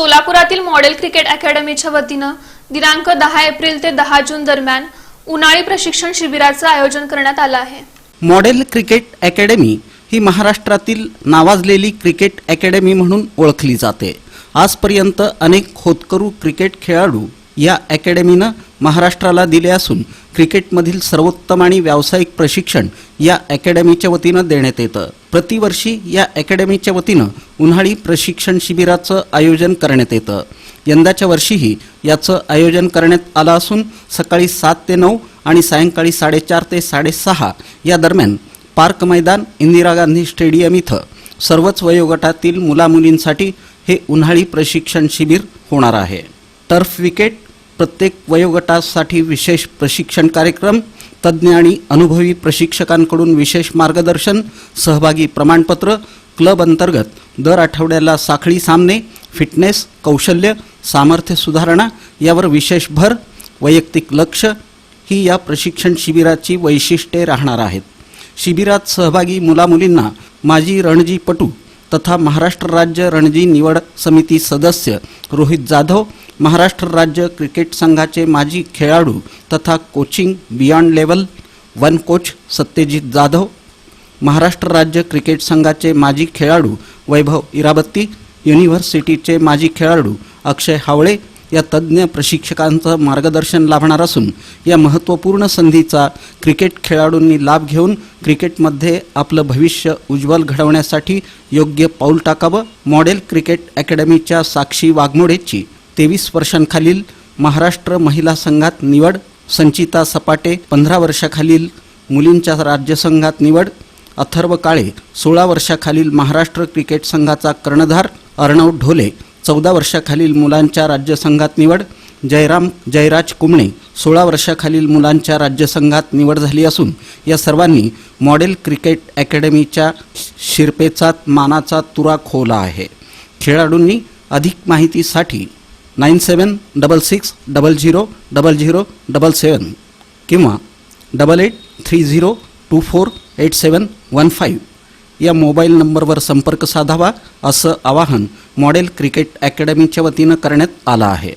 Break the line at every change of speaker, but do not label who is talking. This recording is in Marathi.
सोलापुरातील मॉडेल क्रिकेट अकॅडमीच्या वतीनं दिनांक दहा एप्रिल ते दहा जून दरम्यान उन्हाळी प्रशिक्षण शिबिराचं आयोजन करण्यात आलं आहे.
मॉडेल क्रिकेट अकॅडमी ही महाराष्ट्रातील नावाजलेली क्रिकेट अकॅडमी म्हणून ओळखली जाते. आजपर्यंत अनेक खोदकरू क्रिकेट खेळाडू या अकॅडमीनं महाराष्ट्राला दिले असून क्रिकेटमधील सर्वोत्तम आणि व्यावसायिक प्रशिक्षण या अकॅडमीच्या वतीनं देण्यात येतं. प्रतिवर्षी या अकॅडमीच्या वतीनं उन्हाळी प्रशिक्षण शिबिराचं आयोजन करण्यात येतं. यंदाच्या वर्षीही याचं आयोजन करण्यात आलं असून सकाळी सात ते नऊ आणि सायंकाळी साडेचार ते साडेसहा या दरम्यान पार्क मैदान इंदिरा गांधी स्टेडियम इथं सर्वच वयोगटातील मुलामुलींसाठी हे उन्हाळी प्रशिक्षण शिबिर होणार आहे. टर्फ विकेट प्रत्येक वयोगटासाठी विशेष प्रशिक्षण कार्यक्रम तज्ज्ञ आणि अनुभवी प्रशिक्षकांकडून विशेष मार्गदर्शन सहभागी प्रमाणपत्र क्लब अंतर्गत दर आठवड्याला साखळी सामने फिटनेस कौशल्य सामर्थ्य सुधारणा यावर विशेष भर वैयक्तिक लक्ष ही या प्रशिक्षण शिबिराची वैशिष्ट्ये राहणार आहेत. शिबिरात सहभागी मुलामुलींना माजी रणजीपटू तथा महाराष्ट्र राज्य रणजी निवड समिती सदस्य रोहित जाधव महाराष्ट्र राज्य क्रिकेट संघाचे माजी खेळाडू तथा coaching beyond level one coach Satyajit Jadhav Maharashtra राज्य क्रिकेट संघाचे माजी खेळाडू वैभव इराबत्ती युनिव्हर्सिटीचे माजी खेळाडू अक्षय हावळे या तज्ज्ञ प्रशिक्षकांचं मार्गदर्शन लाभणार असून या महत्त्वपूर्ण संधीचा क्रिकेट खेळाडूंनी लाभ घेऊन क्रिकेटमध्ये आपलं भविष्य उज्ज्वल घडवण्यासाठी योग्य पाऊल टाकावं. मॉडेल क्रिकेट अकॅडमीच्या साक्षी वाघमोडेची तेवीस वर्षांखालील महाराष्ट्र महिला संघात निवड संचिता सपाटे पंधरा वर्षाखालील मुलींच्या राज्यसंघात निवड अथर्व काळे सोळा वर्षाखालील महाराष्ट्र क्रिकेट संघाचा कर्णधार अर्णव ढोले चौदा वर्षाखालील मुलांच्या राज्यसंघात निवड जयराम जयराज कुमणे सोळा वर्षाखालील मुलांच्या राज्यसंघात निवड झाली असून या सर्वांनी मॉडेल क्रिकेट अकॅडमीच्या शिरपेचा मानाचा तुरा खोला आहे. खेळाडूंनी अधिक माहितीसाठी nine seven double six double zero double zero double seven किंवा double eight three zero two four eight seven one five या मोबाईल नंबरवर संपर्क साधावा असं आवाहन मॉडेल क्रिकेट अकॅडमीच्या वतीनं करण्यात आलं आहे.